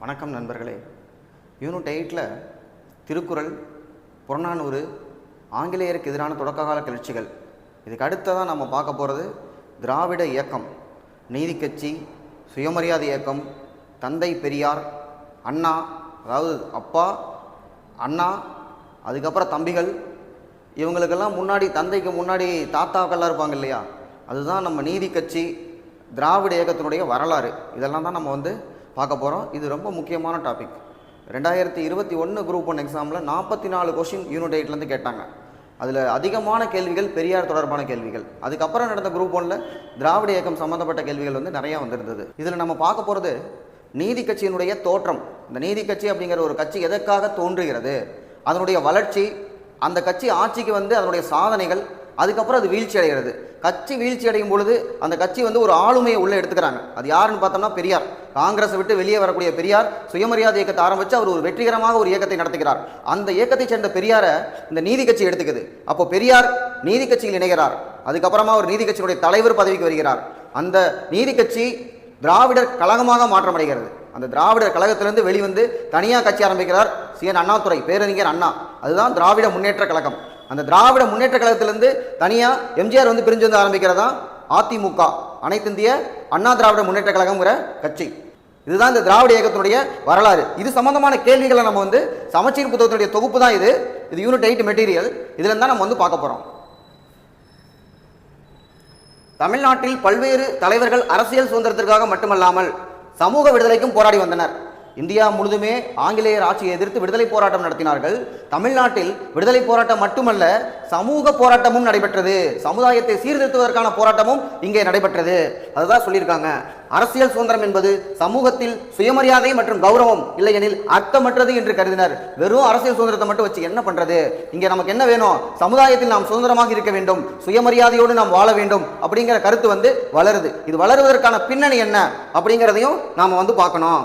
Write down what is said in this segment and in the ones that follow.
வணக்கம் நண்பர்களே. யூனிட் எயிட்டில் திருக்குறள் புறநானூறு ஆங்கிலேயருக்கு எதிரான தொடக்ககால கிளர்ச்சிகள். இதுக்கு அடுத்ததான் நம்ம பார்க்க போகிறது திராவிட இயக்கம் நீதிக்கட்சி சுயமரியாதை இயக்கம் தந்தை பெரியார் அண்ணா அதாவது அப்பா அண்ணா அதுக்கப்புறம் தம்பிகள். இவங்களுக்கெல்லாம் முன்னாடி தந்தைக்கு முன்னாடி தாத்தாக்கள்லாம் இருப்பாங்க இல்லையா? அதுதான் நம்ம நீதி கட்சி திராவிட இயக்கத்தினுடைய வரலாறு. இதெல்லாம் தான் நம்ம வந்து பார்க்க போகிறோம் இது ரொம்ப முக்கியமான டாபிக் ரெண்டாயிரத்தி இருபத்தி ஒன்று குரூப் ஒன் எக்ஸாமில் நாற்பத்தி நாலு கொஷின் யூனிட் எயிட்லேருந்து கேட்டாங்க. அதில் அதிகமான கேள்விகள் பெரியார் தொடர்பான கேள்விகள். அதுக்கப்புறம் நடந்த குரூப் ஒன்ல திராவிட இயக்கம் சம்மந்தப்பட்ட கேள்விகள் வந்து நிறையா வந்திருந்தது. இதில் நம்ம பார்க்க போகிறது நீதி கட்சியினுடைய தோற்றம். இந்த நீதி கட்சி அப்படிங்கிற ஒரு கட்சி எதற்காக தோன்றுகிறது? அதனுடைய வளர்ச்சி அந்த கட்சி ஆட்சிக்கு வந்து அதனுடைய சாதனைகள் அதுக்கப்புறம் அது வீழ்ச்சி அடைகிறது. கட்சி வீழ்ச்சி அடையும் பொழுது அந்த கட்சி வந்து ஒரு ஆளுமையை உள்ளே எடுத்துக்கிறாங்க. அது யாருன்னு பார்த்தோம்னா பெரியார். காங்கிரஸை விட்டு வெளியே வரக்கூடிய பெரியார் சுயமரியாதை இயக்கத்தை ஆரம்பித்து அவர் ஒரு வெற்றிகரமாக ஒரு இயக்கத்தை நடத்துகிறார். அந்த இயக்கத்தை சேர்ந்த பெரியாரை இந்த நீதி கட்சி எடுத்துக்குது. அப்போ பெரியார் நீதி கட்சியில் இணைகிறார். அதுக்கப்புறமா ஒரு நீதி கட்சியினுடைய தலைவர் பதவிக்கு வருகிறார். அந்த நீதி கட்சி திராவிடர் கழகமாக மாற்றமடைகிறது. அந்த திராவிடர் கழகத்திலிருந்து வெளிவந்து தனியாக கட்சி ஆரம்பிக்கிறார் சிஎன் அண்ணாதுரை பேரறிஞர் அண்ணா. அதுதான் திராவிட முன்னேற்ற கழகம். அந்த திராவிட முன்னேற்ற கழகத்திலிருந்து தனியாக எம்ஜிஆர் வந்து பிரிஞ்சு வந்து ஆரம்பிக்கிறதா அதிமுக. அனைத்திந்திய அண்ணா திராவிட முன்னேற்ற கழகம்ங்கிற கட்சி. இதுதான் இந்த திராவிட இயக்கத்தினுடைய வரலாறு. இது சம்பந்தமான கேள்விகளை நம்ம வந்து சமச்சீர் புத்தகத்தினுடைய தொகுப்பு தான் இது. இது யூனிட் எயிட் மெட்டீரியல். இதில் தான் நம்ம வந்து பார்க்க போகிறோம் தமிழ்நாட்டில் பல்வேறு தலைவர்கள் அரசியல் சுதந்திரத்திற்காக மட்டுமல்லாமல் சமூக விடுதலைக்கும் போராடி வந்தனர். இந்தியா முழுதுமே ஆங்கிலேயர் ஆட்சியை எதிர்த்து விடுதலை போராட்டம் நடத்தினார்கள். தமிழ்நாட்டில் விடுதலை போராட்டம் மட்டுமல்ல சமூக போராட்டமும் நடைபெற்றது. சமுதாயத்தை சீர்திருத்துவதற்கான போராட்டமும் இங்கே நடைபெற்றது. அதுதான் சொல்லியிருக்காங்க. அரசியல் சுதந்திரம் என்பது சமூகத்தில் சுயமரியாதை மற்றும் கௌரவம் இல்லையெனில் அர்த்தமற்றது என்று கருதினர். வெறும் அரசியல் சுதந்திரத்தை மட்டும் வச்சு என்ன பண்றது? இங்கே நமக்கு என்ன வேணும்? சமுதாயத்தில் நாம் சுதந்திரமாக இருக்க வேண்டும். சுயமரியாதையோடு நாம் வாழ வேண்டும் அப்படிங்கிற கருத்து வந்து வளருது. இது வளருவதற்கான பின்னணி என்ன அப்படிங்கிறதையும் நாம் வந்து பார்க்கணும்.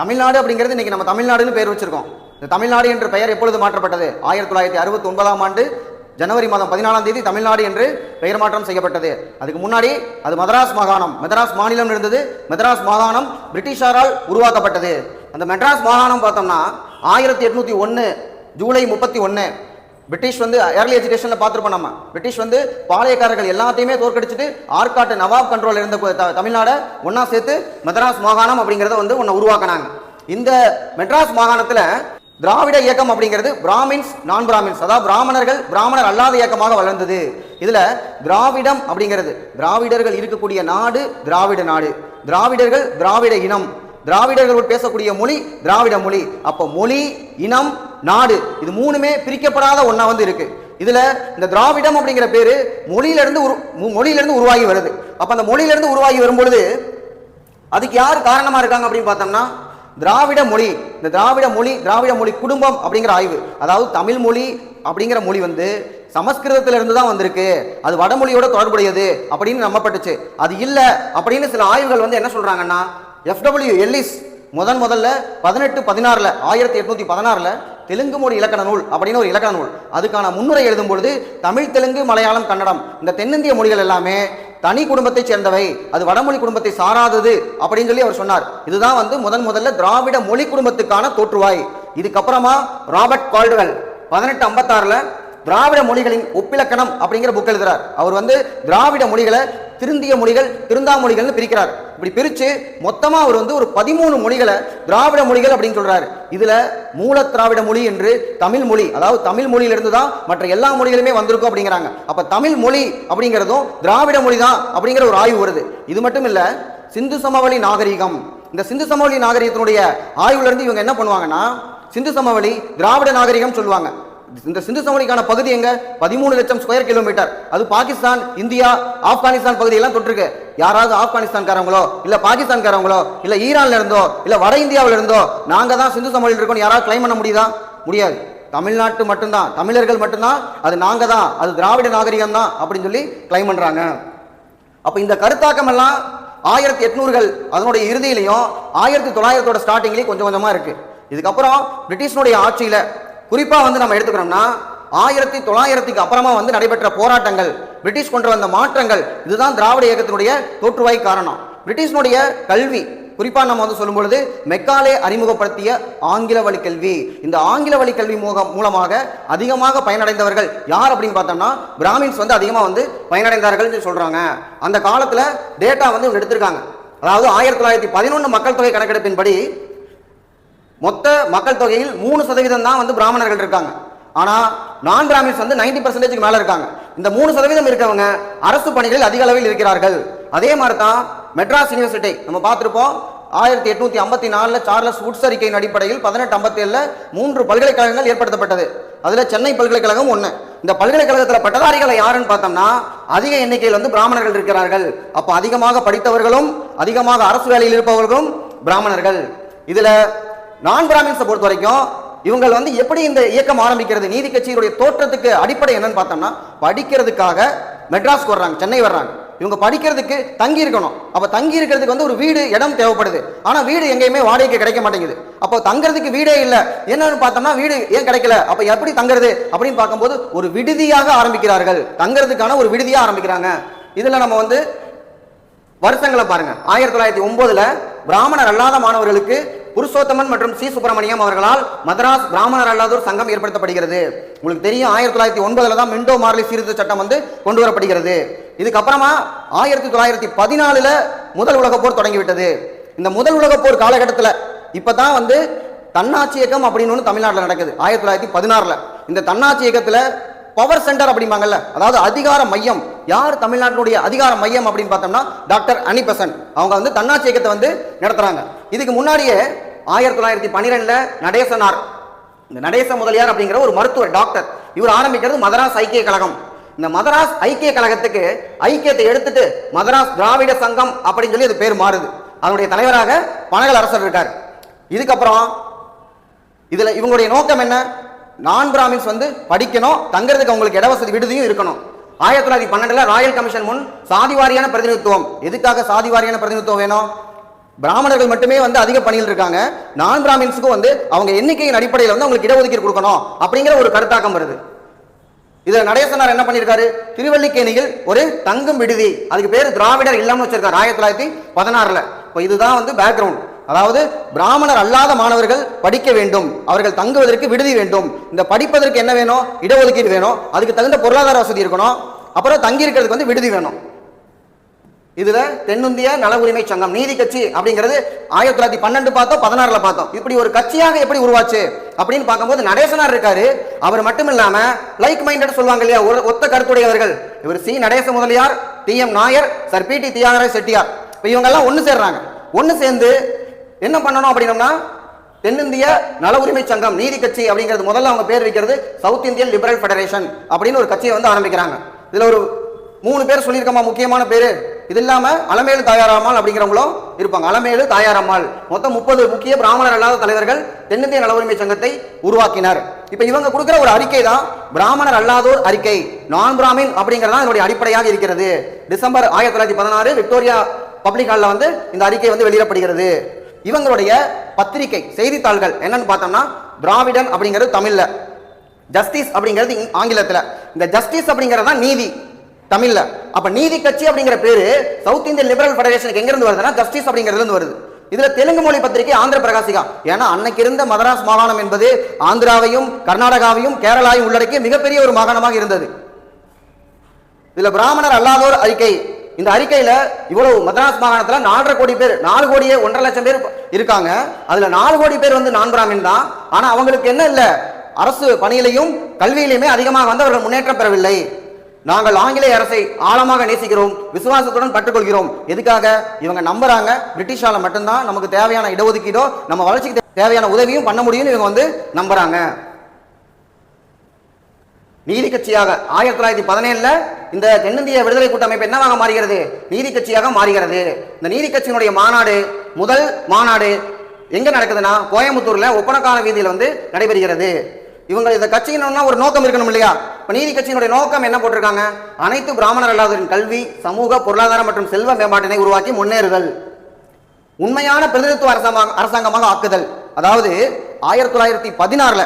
தமிழ்நாடு அப்படிங்கிறது இன்னைக்கு நம்ம தமிழ்நாடுன்னு பேர் வச்சிருக்கோம். இந்த தமிழ்நாடு என்ற பெயர் எப்பொழுது மாற்றப்பட்டது? ஆயிரத்தி தொள்ளாயிரத்தி அறுபத்தி ஒன்பதாம் ஆண்டு ஜனவரி மாதம் பதினாலாம் தேதி தமிழ்நாடு என்று பெயர் மாற்றம் செய்யப்பட்டது. அதுக்கு முன்னாடி அது மதராஸ் மாகாணம். மெதராஸ் மாநிலம் இருந்தது. மெதராஸ் மாகாணம் பிரிட்டிஷாரால் உருவாக்கப்பட்டது. அந்த மெட்ராஸ் மாகாணம் பார்த்தோம்னா ஆயிரத்தி எட்நூற்றி ஒன்று ஜூலை முப்பத்தி ஒன்று பிரிட்டிஷ் வந்து ஏர்லி எஜுகேஷனில் பார்த்துருப்போம் நம்ம. பிரிட்டிஷ் வந்து பாளையக்காரர்கள் எல்லாத்தையுமே தோற்கடிச்சிட்டு ஆற்காட்டு நவாப் கண்ட்ரோல் இருந்த த- தமிழ்நாடை ஒன்றா சேர்த்து மெட்ராஸ் மாகாணம் அப்படிங்கிறத வந்து ஒன்று உருவாக்குனாங்க. இந்த மெட்ராஸ் மாகாணத்தில் திராவிட இயக்கம் அப்படிங்கிறது பிராமின்ஸ் நான் பிராமின்ஸ் அதாவது பிராமணர்கள் பிராமணர் அல்லாத இயக்கமாக வளர்ந்தது. இதுல திராவிடம் அப்படிங்கிறது திராவிடர்கள் இருக்கக்கூடிய நாடு திராவிட நாடு. திராவிடர்கள் திராவிட இனம். திராவிடர்கள் பேசக்கூடிய மொழி திராவிட மொழி. அப்போ மொழி இனம் நாடு. இது மூணுமே பிரிக்கப்படாத ஒன்றா வந்து இருக்கு. இதில் இந்த திராவிடம் அப்படிங்கிற பேர் மொழியிலிருந்து உரு- மு- உருவாகி வருது. அப்போ அந்த மொழியிலிருந்து உருவாகி வரும்பொழுது அதுக்கு யார் காரணமாக இருக்காங்க அப்படின்னு பார்த்தோம்னா திராவிட மொழி இந்த திராவிட மொழி திராவிட மொழி குடும்பம் அப்படிங்கிற ஆய்வு. அதாவது தமிழ் மொழி அப்படிங்கிற மொழி வந்து சமஸ்கிருதத்திலிருந்து தான் வந்திருக்கு. அது வடமொழியோட தொடர்புடையது அப்படின்னு நம்பப்பட்டுச்சு. அது இல்லை அப்படின்னு சில ஆய்வுகள் வந்து என்ன சொல்கிறாங்கன்னா எஃப்டபிள்யூ எல்லிஸ் முதன் முதல்ல பதினெட்டு பதினாறில் ஆயிரத்தி எட்நூத்தி பதினாறில் தெலுங்கு மொழி இலக்கண நூல் அப்படின்னு ஒரு இலக்கண நூல். அதுக்கான முன்னுரை எழுதும் பொழுது தமிழ் தெலுங்கு மலையாளம் கன்னடம் இந்த தென்னிந்திய மொழிகள் எல்லாமே தனி குடும்பத்தை சேர்ந்தவை. அது வடமொழி குடும்பத்தை சாராதது அப்படின்னு சொல்லி அவர் சொன்னார். இதுதான் வந்து முதன் முதல்ல திராவிட மொழி குடும்பத்துக்கான தோற்றுவாய். இதுக்கப்புறமா ராபர்ட் கால்டுவெல் பதினெட்டு ஐம்பத்தாறுல திராவிட மொழிகளின் ஒப்பிலக்கணம் அப்படிங்கிற புக் எழுதுறார். அவர் வந்து திராவிட மொழிகளை திருந்திய மொழிகள் திருந்தா மொழிகள்னு பிரிக்கிறார். இப்படி பிரித்து மொத்தமாக அவர் வந்து ஒரு பதிமூணு மொழிகளை திராவிட மொழிகள் அப்படின்னு சொல்கிறார் இதில் மூல திராவிட மொழி என்று தமிழ் மொழி அதாவது தமிழ் மொழியிலிருந்து தான் மற்ற எல்லா மொழிகளுமே வந்திருக்கும் அப்படிங்கிறாங்க. அப்போ தமிழ் மொழி அப்படிங்கிறதும் திராவிட மொழி தான் அப்படிங்கிற ஒரு ஆய்வு வருது. இது மட்டும் இல்லை சிந்து சமவெளி நாகரிகம். இந்த சிந்து சமவெளி நாகரிகத்தினுடைய ஆய்வுலேருந்து இவங்க என்ன பண்ணுவாங்கன்னா சிந்து சமவெளி திராவிட நாகரிகம் சொல்லுவாங்க. இந்த சிந்து சமவெளிக்கான பகுதி எங்க? பதிமூணு லட்சம் ஸ்கொயர் கிலோமீட்டர் அது பாகிஸ்தான் இந்தியா ஆப்கானிஸ்தான் பகுதியெல்லாம் தொட்டிருக்கு. யாராவது ஆப்கானிஸ்தான்காரங்களோ இல்ல பாகிஸ்தான்காரங்களோ இல்ல ஈரான்ல இருந்தோ இல்ல வட இந்தியாவில இருந்தோ நாங்க தான் சிந்து சமவெளியில் இருக்கோம் யாராவது கிளைம் பண்ண முடியுதா? முடியாது. தமிழ்நாட்டு மட்டும்தான். தமிழர்கள் மட்டும்தான். அது நாங்க தான். அது திராவிட நாகரிகம் தான் அப்படின்னு சொல்லி கிளைம் பண்றாங்க. அப்ப இந்த கருத்தாக்கம் எல்லாம் ஆயிரத்தி எட்நூறுகள் அதனுடைய இறுதியிலையும் ஆயிரத்தி தொள்ளாயிரத்தோட ஸ்டார்டிங்லேயும் கொஞ்சம் கொஞ்சமாக இருக்குது இதுக்கப்புறம் பிரிட்டிஷனுடைய ஆட்சியில் குறிப்பாக வந்து நம்ம எடுத்துக்கிறோம்னா ஆயிரத்தி தொள்ளாயிரத்துக்கு அப்புறமா வந்து நடைபெற்ற போராட்டங்கள் பிரிட்டிஷ் கொண்டு வந்த மாற்றங்கள் இதுதான் திராவிட இயக்கத்தினுடைய தோற்றுவாய் காரணம். பிரிட்டிஷனுடைய கல்வி குறிப்பாக நம்ம வந்து சொல்லும் பொழுது மெக்காலே அறிமுகப்படுத்திய ஆங்கில வழி கல்வி. இந்த ஆங்கில வழி கல்வி மூலம் மூலமாக அதிகமாக பயனடைந்தவர்கள் யார் அப்படின்னு பார்த்தோம்னா பிராமின்ஸ் வந்து அதிகமாக வந்து பயனடைந்தார்கள் சொல்கிறாங்க அந்த காலத்தில் டேட்டா வந்து இவங்க எடுத்திருக்காங்க. அதாவது ஆயிரத்தி தொள்ளாயிரத்தி பதினொன்று மக்கள் தொகை கணக்கெடுப்பின்படி மொத்த மக்கள் தொகையில் மூணு சதவீதம் தான் வந்து பிராமணர்கள் இருக்காங்க. ஆனால் நான் பிராமின்ஸ் வந்து நைன்டி பர்சன்டேஜ்க்கு மேலே இருக்காங்க. இந்த மூணு சதவீதம் இருக்கவங்க அரசு பணிகளில் அதிக அளவில் இருக்கிறார்கள். அதே மாதிரி தான் மெட்ராஸ் யூனிவர்சிட்டி. நம்ம பார்த்துருப்போம் ஆயிரத்தி எட்நூத்தி ஐம்பத்தி நாலுல சார்லஸ் உட்ஸ் அறிக்கையின் அடிப்படையில் பதினெட்டு ஐம்பத்தி ஏழுல மூன்று பல்கலைக்கழகங்கள் ஏற்படுத்தப்பட்டது. அதுல சென்னை பல்கலைக்கழகம் ஒன்று இந்த பல்கலைக்கழகத்தில் பட்டதாரிகளை யாருன்னு பார்த்தோம்னா அதிக எண்ணிக்கையில் வந்து பிராமணர்கள் இருக்கிறார்கள். அப்போ அதிகமாக படித்தவர்களும் அதிகமாக அரசு வேலையில் இருப்பவர்களும் பிராமணர்கள். இதுல நான் பிராமின்ஸை பொறுத்த வரைக்கும் இவங்க வந்து எப்படி இந்த இயக்கம் ஆரம்பிக்கிறது நீதி கட்சியினுடைய தோற்றத்துக்கு அடிப்படை என்னன்னு பார்த்தோம்னா படிக்கிறதுக்காக மெட்ராஸ்க்கு வர்றாங்க சென்னை வர்றாங்க. இவங்க படிக்கிறதுக்கு தங்கி இருக்கணும். அப்போ தங்கி இருக்கிறதுக்கு வந்து ஒரு வீடு இடம் தேவைப்படுது. ஆனால் வீடு எங்கேயுமே வாடகைக்கு கிடைக்க மாட்டேங்குது. அப்போ தங்குறதுக்கு வீடே இல்லை. என்னன்னு பார்த்தோம்னா வீடு ஏன் கிடைக்கல? அப்போ எப்படி தங்குறது? அப்படின்னு பார்க்கும்போது ஒரு விடுதியாக ஆரம்பிக்கிறார்கள். தங்குறதுக்கான ஒரு விடுதியாக ஆரம்பிக்கிறாங்க. இதில் நம்ம வந்து வருஷங்களை பாருங்க. ஆயிரத்தி தொள்ளாயிரத்தி ஒன்பதுல பிராமணர் அல்லாத மாணவர்களுக்கு புருஷோத்தமன் மற்றும் சி சுப்பிரமணியம் அவர்களால் மதராஸ் பிராமணர் அல்லாதோர் சங்கம் ஏற்படுத்தப்படுகிறது. உங்களுக்கு தெரியும் ஆயிரத்தி தொள்ளாயிரத்தி ஒன்பதுல தான் மிண்டோ மார்லி சீர்திருத்த சட்டம் வந்து கொண்டு வரப்படுகிறது இதுக்கப்புறமா ஆயிரத்தி தொள்ளாயிரத்தி பதினாலுல முதல் உலக போர் தொடங்கிவிட்டது. இந்த முதல் உலக போர் காலகட்டத்தில் இப்பதான் வந்து தன்னாட்சி இயக்கம் அப்படின்னு ஒன்று தமிழ்நாட்டில் நடக்குது ஆயிரத்தி தொள்ளாயிரத்தி பதினாறில். இந்த தன்னாட்சி இயக்கத்தில் பவர் சென்டர் அப்படிம்பாங்கல்ல அதாவது அதிகார மையம். யார் தமிழ்நாட்டினுடைய அதிகார மையம் அப்படின்னு பார்த்தோம்னா டாக்டர் அனிபசன். அவங்க வந்து தன்னாட்சி இயக்கத்தை வந்து நடத்துகிறாங்க இதுக்கு முன்னாடியே ஆயிரத்தி தொள்ளாயிரத்தி பன்னிரெண்டுல நடேசனார். இந்த நடேச முதலியார் அப்படிங்கிற ஒரு மருத்துவர் டாக்டர் இவர் ஆரம்பிக்கிறது மதராஸ் ஐக்கிய கழகம். இந்த மதராஸ் ஐக்கிய கழகத்துக்கு ஐக்கியத்தை எடுத்துட்டு மதராஸ் திராவிட சங்கம் அப்படின்னு சொல்லி அது பேர் மாறுது. அதனுடைய தலைவராக பனகல் அரசர் இருக்கார். இதுக்கப்புறம் இதுல இவங்களுடைய நோக்கம் என்ன? நான் பிராமின்ஸ் வந்து படிக்கணும் தங்கிறதுக்கு அவங்களுக்கு இடவசதி விடுதியும் இருக்கணும். ஆயிரத்தி தொள்ளாயிரத்தி பன்னெண்டுல ராயல் கமிஷன் முன் சாதிவாரியான பிரதிநிதித்துவம். எதுக்காக சாதிவாரியான பிரதிநிதித்துவம் வேணும்? பிராமணர்கள் மட்டுமே வந்து அதிக பணியில் இருக்காங்க. நான் பிராமின்ஸுக்கும் வந்து அவங்க எண்ணிக்கையின் அடிப்படையில் வந்து அவங்களுக்கு இடஒதுக்கீடு கொடுக்கணும் அப்படிங்கிற ஒரு கருத்தாக்கம் வருது. இதில் நடேசனார் என்ன பண்ணியிருக்காரு? திருவல்லிக்கேணியில் ஒரு தங்கும் விடுதி அதுக்கு பேர் திராவிடர் இல்லம்னு வச்சிருக்காரு ஆயிரத்தி தொள்ளாயிரத்தி பதினாறில். இப்போ இதுதான் வந்து பேக்ரவுண்ட் அதாவது பிராமணர் அல்லாத மாணவர்கள் படிக்க வேண்டும். அவர்கள் தங்குவதற்கு விடுதி வேண்டும். இந்த படிப்பதற்கு என்ன வேணும்? இடஒதுக்கீடு வேணும். அதுக்கு தகுந்த பொருளாதார வசதி இருக்கணும். அப்புறம் தங்கி இருக்கிறதுக்கு வந்து விடுதி வேணும். இதுல தென்னிந்திய நல உரிமை சங்கம் நீதி கட்சி அப்படிங்கிறது ஆயிரத்தி தொள்ளாயிரத்தி பன்னெண்டு பார்த்தோம் பதினாறுல பார்த்தோம். இப்படி ஒரு கட்சியாக எப்படி உருவாச்சு அப்படின்னு பார்க்கும்போது நடேசனார் இருக்காரு. அவர் மட்டும் இல்லாம லைக் மைண்டட் சொல்லுவாங்க இல்லையா ஒரு ஒத்த கருத்துடையவர்கள். இவர் C. Natesa Mudaliar T M Nair sir. P. T. Thyagaraj Chettiar. இப்போ இவங்க எல்லாம் ஒன்று சேர்றாங்க. ஒன்று சேர்ந்து என்ன பண்ணணும் அப்படின்னம்னா தென்னிந்திய நல உரிமை சங்கம் நீதி கட்சி அப்படிங்கிறது முதல்ல அவங்க பேர் வைக்கிறது சவுத் இந்தியன் லிபரல் ஃபெடரேஷன் அப்படின்னு ஒரு கட்சியை வந்து ஆரம்பிக்கிறாங்க. இதுல ஒரு மூணு பேர் சொல்லியிருக்கோமா முக்கியமான பேரு? இது இல்லாமல் அலமேலு தாயாரம்மாள் அப்படிங்கிறவங்களும் இருப்பாங்க. அலமேலு தாயாரம்மாள் மொத்தம் முப்பது முக்கிய பிராமணர் அல்லாத தலைவர்கள் தென்னிந்திய நல உரிமை சங்கத்தை உருவாக்கினார். இப்போ இவங்க கொடுக்குற ஒரு அறிக்கை தான் பிராமணர் அல்லாதோர் அறிக்கை. நான் பிராமின் அப்படிங்கறதான் இதனுடைய அடிப்படையாக இருக்கிறது. டிசம்பர் ஆயிரத்தி தொள்ளாயிரத்தி பதினாறு விக்டோரியா பப்ளிக் ஹாலில் வந்து இந்த அறிக்கை வந்து வெளியிடப்படுகிறது. இவங்களுடைய பத்திரிகை செய்தித்தாள்கள் என்னன்னு பார்த்தோம்னா திராவிடன் அப்படிங்கிறது தமிழில். ஜஸ்டிஸ் அப்படிங்கிறது இங்- இந்த ஜஸ்டிஸ் அப்படிங்கிறது தான் நீதி. தமிழ்ல. அப்ப நீதி கட்சி அப்படிங்கிற பேரு சவுத் இந்தியன் லிபரல் ஃபெடரேஷனுக்கு எங்கிருந்து வருதுன்னா ஜஸ்டிஸ் அப்படிங்கிறதுல இருந்து வருது. இதுல தெலுங்கு மொழி பத்திரிகை ஆந்திர பிரகாசிகா. ஏன்னா அன்னைக்கு இருந்த மதராஸ் மாகாணம் என்பது ஆந்திராவையும் கர்நாடகாவையும் கேரளாவையும் உள்ளடக்கிய மிகப்பெரிய ஒரு மாகாணமாக இருந்தது. இதுல பிராமணர் அல்லாதோர் அறிக்கை. இந்த அறிக்கையில இவ்வளவு மதராஸ் மாகாணத்துல நாலரை கோடி பேர் நாலு கோடியே ஒன்றரை லட்சம் பேர் இருக்காங்க. அதுல நாலு கோடி பேர் வந்து நான் பிராமின் தான். ஆனா அவங்களுக்கு என்ன இல்ல? அரசு பணியிலையும் கல்வியிலையுமே அதிகமாக வந்து அவர்கள் முன்னேற்றம் பெறவில்லை. நாங்கள் ஆங்கிலேய அரசை ஆழமாக நேசிக்கிறோம் விசுவாசத்துடன் பட்டுக்கொள்கிறோம் எதுக்காக? இவங்க நம்புறாங்க பிரிட்டிஷால மட்டும்தான் நமக்கு தேவையான இடஒதுக்கீடோ நம்ம வளர்ச்சிக்கு தேவையான உதவியும் பண்ண முடியும்னு இவங்க வந்து நம்புறாங்க. நீதி கட்சியாக ஆயிரத்தி தொள்ளாயிரத்தி பதினேழுல இந்த தென்னிந்திய விடுதலை கூட்டமைப்பு என்னவாக மாறுகிறது? நீதி கட்சியாக மாறுகிறது. இந்த நீதி கட்சியினுடைய மாநாடு முதல் மாநாடு எங்க நடக்குதுன்னா கோயம்புத்தூர்ல ஒப்பனக்கால வீதியில் வந்து நடைபெறுகிறது. இவங்க இந்த கட்சியினா ஒரு நோக்கம் இருக்கணும் இல்லையா? இப்போ நீதி கட்சியினுடைய நோக்கம் என்ன போட்டிருக்காங்க? அனைத்து பிராமணர் அல்லாதவரின் கல்வி சமூக பொருளாதார மற்றும் செல்வ மேம்பாட்டினை உருவாக்கி முன்னேறுதல். உண்மையான பிரதிநிதித்துவ அரசாங்க அரசாங்கமாக ஆக்குதல். அதாவது ஆயிரத்தி தொள்ளாயிரத்தி பதினாறுல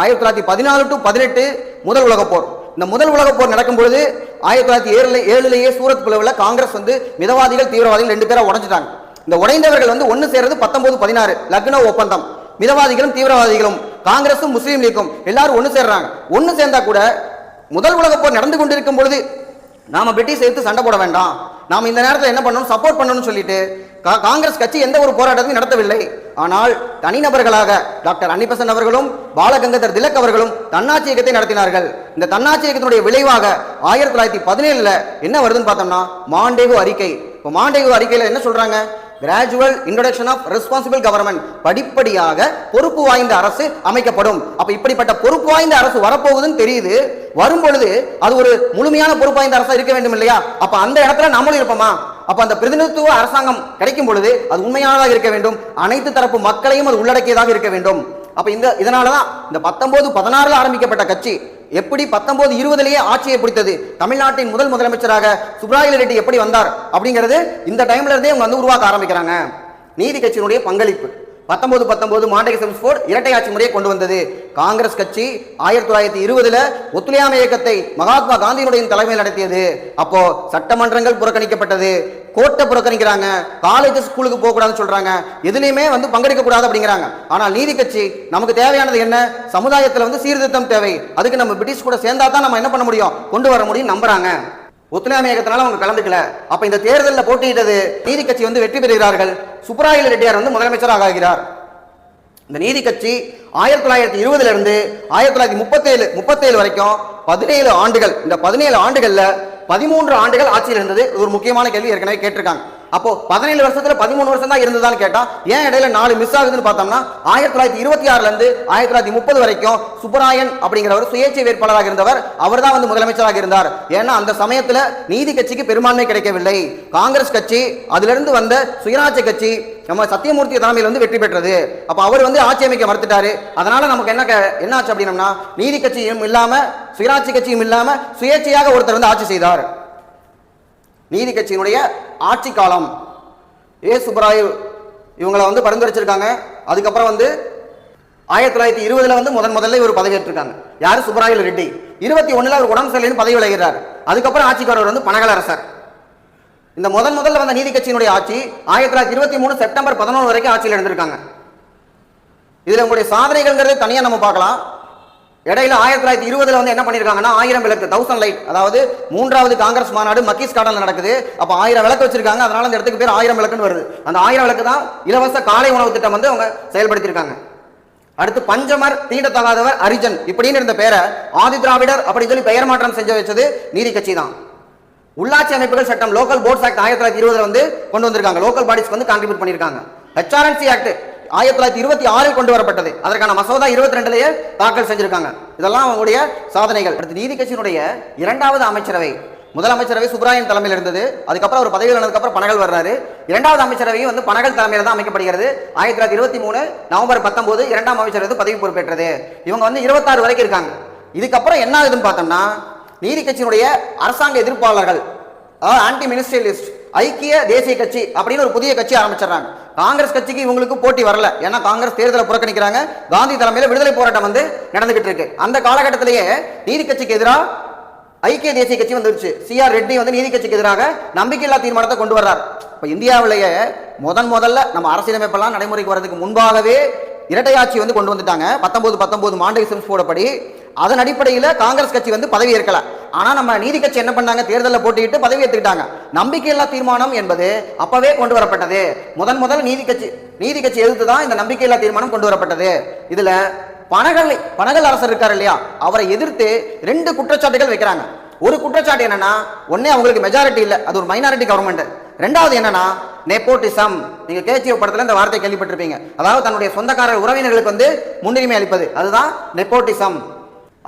ஆயிரத்தி தொள்ளாயிரத்தி பதினாலு டு பதினெட்டு முதல் உலகப் போர். இந்த முதல் உலகப் போர் நடக்கும் பொழுது ஆயிரத்தி தொள்ளாயிரத்தி ஏழுல ஏழுலேயே சூரத் பிளவில் காங்கிரஸ் வந்து மிதவாதிகள் தீவிரவாதிகள் ரெண்டு பேரை உடஞ்சிட்டாங்க. இந்த உடைந்தவர்கள் வந்து ஒன்று சேர்றது பத்தொன்பது பதினாறு லக்னோ ஒப்பந்தம். மிதவாதிகளும் தீவிரவாதிகளும் காங்கிரசும் முஸ்லீம் லீக்கும் எல்லாரும் ஒன்று சேர்றாங்க. ஒன்று சேர்ந்தா கூட முதல் உலக போர் நடந்து கொண்டிருக்கும் பொழுது நாம பிரிட்டிஷ் எடுத்து சண்டை போட வேண்டாம். நாம் இந்த நேரத்தில் என்ன பண்ணணும்? சப்போர்ட் பண்ணணும்னு சொல்லிட்டு கா- காங்கிரஸ் கட்சி எந்த ஒரு போராட்டத்தையும் நடத்தவில்லை. ஆனால் தனிநபர்களாக டாக்டர் அன்னிபசன் அவர்களும் பாலகங்கதர் திலக் அவர்களும் தன்னாட்சி இயக்கத்தை நடத்தினார்கள். இந்த தன்னாட்சி இயக்கத்தினுடைய விளைவாக ஆயிரத்தி தொள்ளாயிரத்தி பதினேழுல என்ன வருதுன்னு பார்த்தோம்னா மாண்டேகு அறிக்கை. இப்போ மாண்டேகு அறிக்கையில் என்ன சொல்றாங்க? Gradual introduction of responsible government படிப்படியாக பொறுப்பு வாய்ந்த அரசு அமைக்கப்படும். அப்ப இப்படிப்பட்ட பொறுப்பு வாய்ந்த அரசு வரப்போகுதுன்னு தெரியுது. வரும் பொழுது அது ஒரு முழுமையான பொறுப்பு வாய்ந்த அரசா இருக்க வேண்டும் இல்லையா? அப்ப அந்த இடத்துல நம்மளும் இருப்போமா? அப்ப அந்த பிரதிநிதித்துவ அரசாங்கம் கிடைக்கும் பொழுது அது உண்மையானதாக இருக்க வேண்டும். அனைத்து தரப்பு மக்களையும் அது உள்ளடக்கியதாக இருக்க வேண்டும். அப்ப இந்த இதனாலதான் இந்த பத்தொன்பது பதினாறுல ஆரம்பிக்கப்பட்ட கட்சி எப்படி பத்தொன்பது இருபதுலேயே ஆட்சியை பிடித்தது? தமிழ்நாட்டின் முதல் முதலமைச்சராக சுப்ராயல் ரெட்டி எப்படி வந்தார்? அப்படிங்கிறது இந்த டைம்ல இருந்தே அவங்க வந்து உருவாக்க ஆரம்பிக்கிறாங்க. நீதி கட்சியினுடைய பங்களிப்பு. பத்தொன்பது பத்தொன்பது மாண்டேக செம்ஸ்போர்ட் இரட்டை ஆட்சி முறையை கொண்டு வந்தது. காங்கிரஸ் கட்சி ஆயிரத்தி தொள்ளாயிரத்தி இருபதுல ஒத்துழையாமை இயக்கத்தை மகாத்மா காந்தியினுடைய தலைமையில் நடத்தியது. அப்போ சட்டமன்றங்கள் புறக்கணிக்கப்பட்டது. கோட்டை புறக்கணிக்கிறாங்க. காலேஜ் ஸ்கூலுக்கு போக கூடாதுன்னு சொல்றாங்க. எதுலையுமே வந்து பங்கெடுக்க கூடாது அப்படிங்கிறாங்க. ஆனால் நீதி கட்சி நமக்கு தேவையானது என்ன? சமுதாயத்தில் வந்து சீர்திருத்தம் தேவை. அதுக்கு நம்ம பிரிட்டிஷ் கூட சேர்ந்தா தான் நம்ம என்ன பண்ண முடியும்? கொண்டு வர முடியும் நம்புறாங்க. ஒத்துழையாமை இயக்கத்தினால அவங்க கலந்துக்கல. அப்ப இந்த தேர்தலில் போட்டியிட்டது நீதி கட்சி வந்து வெற்றி பெறுகிறார்கள். சுப்பராயல் ரெட்டியார் வந்து முதலமைச்சராக ஆகிறார். இந்த நீதி கட்சி ஆயிரத்தி தொள்ளாயிரத்தி இருபதுல இருந்து ஆயிரத்தி தொள்ளாயிரத்தி முப்பத்தேழு முப்பத்தேழு வரைக்கும் பதினேழு ஆண்டுகள் இந்த பதினேழு ஆண்டுகள்ல பதிமூன்று ஆண்டுகள் ஆட்சியில் இருந்தது. ஒரு முக்கியமான கேள்வி ஏற்கனவே கேட்டிருக்காங்க. அப்போ பதினேழு வருஷத்துல பதிமூணு வருஷம் தான் இருந்ததான்னு கேட்டா ஏன் இடையில நாலு மிஸ் ஆகுதுன்னு பார்த்தோம்னா ஆயிரத்தி தொள்ளாயிரத்தி இருபத்தி ஆறுல இருந்து ஆயிரத்தி தொள்ளாயிரத்தி முப்பது வரைக்கும் சுப்பராயன் அப்படிங்கிறவர் சுயேட்சை வேட்பாளராக இருந்தவர் அவர் தான் வந்து முதலமைச்சராக இருந்தார். ஏன்னா அந்த சமயத்துல நீதி கட்சிக்கு பெரும்பான்மை கிடைக்கவில்லை. காங்கிரஸ் கட்சி அதிலிருந்து வந்த சுயராட்சி கட்சி நம்ம சத்தியமூர்த்தி தலைமையில் வந்து வெற்றி பெற்றது. அப்போ அவர் வந்து ஆட்சி அமைக்க மறுத்துட்டாரு. அதனால நமக்கு என்ன க- என்ன ஆச்சு அப்படின்னம்னா நீதி கட்சியும் இல்லாம சுயராட்சி கட்சியும் இல்லாம சுயேட்சையாக ஒருத்தர் வந்து ஆட்சி செய்தார். நீதி கட்சியினுடைய ஆட்சி காலம். ஏ சுப்பராயு இவங்களை வந்து பரிந்துரைச்சிருக்காங்க. அதுக்கப்புறம் வந்து ஆயிரத்தி தொள்ளாயிரத்தி இருபதுல வந்து முதன் முதல்ல இவர் பதவியேற்றிருக்காங்க. யாரு? சுப்பராயல் ரெட்டி. இருபத்தி ஒன்றில் அவர் உடம்பு சரியில்லைன்னு பதவி விலகிறார். அதுக்கப்புறம் ஆட்சிக்காரர் வந்து பனகல அரசர். இந்த முதன் முதல்ல வந்த நீதி கட்சியினுடைய ஆட்சி ஆயிரத்தி தொள்ளாயிரத்தி இருபத்தி மூணு செப்டம்பர் பதினொன்று வரைக்கும் ஆட்சியில் இருந்திருக்காங்க. இதில் உங்களுடைய சாதனைகள்ங்கிறது தனியாக நம்ம பார்க்கலாம். இடையில ஆயிரத்தி தொள்ளாயிரத்தி இருபதுல வந்து என்ன பண்ணிருக்காங்கன்னா ஆயிரம் விளக்கு தௌசண்ட் லைட் அதாவது மூன்றாவது காங்கிரஸ் மாநாடு மக்கீஸ் கார்டன்ல நடக்குது. அப்ப ஆயிரம் விளக்கு வச்சிருக்காங்க. அதனால அந்த இடத்துக்கு பேர் ஆயிரம் விளக்குன்னு வருது. அந்த ஆயிரம் விளக்கு தான் இலவச காலை உணவு திட்டம் வந்து அவங்க செயல்படுத்தியிருக்காங்க. அடுத்து பஞ்சமர் தீண்டத்தகாதவர் அரிஜன் இப்படின்னு இருந்த பேரை ஆதி திராவிடர் அப்படின்னு சொல்லி பெயர் மாற்றம் செஞ்சு வச்சது நீதி கட்சி தான். உள்ளாட்சி அமைப்புகள் சட்டம் லோக்கல் போர்ட்ஸ் ஆக்ட் ஆயிரத்தி தொள்ளாயிரத்தி இருபதுல வந்து கொண்டு வந்திருக்காங்க. லோக்கல் பாடிஸ்க்கு வந்து கான்ட்ரிபியூட் பண்ணியிருக்காங்க. ஹெச்ஆர்என்சி ஆக்ட் ஆயிரத்தி தொள்ளாயிரத்தி இருபத்தி ஆறில் கொண்டு வரப்பட்டது அதற்கான மசோதா இருபத்தி ரெண்டுலேயே தாக்கல் செஞ்சிருக்காங்க. இதெல்லாம் அவங்களுடைய சாதனைகள். அடுத்து நீதி கட்சியினுடைய இரண்டாவது அமைச்சரவை. முதலமைச்சரவை சுப்ராயன் தலைமையில் இருந்தது. அதுக்கப்புறம் அவர் பதவியில் வந்ததுக்கப்புறம் பனகல் வர்றாரு. இரண்டாவது அமைச்சரவையும் வந்து பனகல் தலைமையில் தான் அமைக்கப்படுகிறது. ஆயிரத்தி தொள்ளாயிரத்தி இருபத்தி மூணு நவம்பர் பத்தொன்பது இரண்டாம் அமைச்சர் வந்து பதவி பொறுப்பேற்றது. இவங்க வந்து இருபத்தாறு வரைக்கும் இருக்காங்க. இதுக்கப்புறம் என்ன ஆகுதுன்னு பார்த்தோம்னா நீதி கட்சியினுடைய அரசாங்க எதிர்ப்பாளர்கள் அதாவது ஆன்டி மினிஸ்ட்ரியலிஸ்ட் ஐக்கிய தேசிய கட்சி அப்படின்னு ஒரு புதிய கட்சி ஆரம்பிச்சிடுறாங்க. காங்கிரஸ் கட்சிக்கு இவங்களுக்கு போட்டி வரல. ஏன்னா காங்கிரஸ் தேர்தலை புறக்கணிக்கிறாங்க. காந்தி தலைமையில் விடுதலை போராட்டம் வந்து நடந்துகிட்டு இருக்கு. அந்த காலகட்டத்திலேயே நீதி கட்சிக்கு எதிராக ஐக்கிய தேசிய கட்சி வந்துருச்சு. சிஆர் ரெட்டி வந்து நீதி கட்சிக்கு எதிராக நம்பிக்கையில்லா தீர்மானத்தை கொண்டு வர்றார். இப்போ இந்தியாவிலேயே முதன் முதல்ல நம்ம அரசியலமைப்பெல்லாம் நடைமுறைக்கு வர்றதுக்கு முன்பாகவே இரட்டையாட்சி வந்து கொண்டு வந்துட்டாங்க. பத்தொன்பது பத்தொன்பது மாண்டை போடப்படி. அதன் அடிப்படையில் காங்கிரஸ் கட்சி வந்து பதவி ஏற்கல. ஆனா நம்ம நீதி கட்சி என்ன பண்ணாங்க? தேர்தலில் போட்டிட்டு பதவி ஏற்றுக்கிட்டாங்க நம்பிக்கையில்லா தீர்மானம் என்பது அப்பவே கொண்டு வரப்பட்டது. முதன் முதல் நீதி கட்சி நீதி கட்சி எதிர்த்து தான் இந்த நம்பிக்கையில்லா தீர்மானம் கொண்டு வரப்பட்டது. இதுல பனகல் பனகல் அரசர் இருக்கார் இல்லையா? அவரை எதிர்த்து ரெண்டு குற்றச்சாட்டுகள் வைக்கிறாங்க. ஒரு குற்றச்சாட்டு என்னன்னா ஒன்னே அவங்களுக்கு மெஜாரிட்டி இல்லை. அது ஒரு மைனாரிட்டி கவர்மெண்ட் ரெண்டாவது என்னன்னா நெப்போட்டிசம் நீங்க கேச்சிய படத்துல இந்த வார்த்தை கேள்விப்பட்டிருப்பீங்க. அதாவது தன்னுடைய சொந்தக்காரர் உறவினர்களுக்கு வந்து முன்னுரிமை அளிப்பது. அதுதான் நெப்போட்டிசம்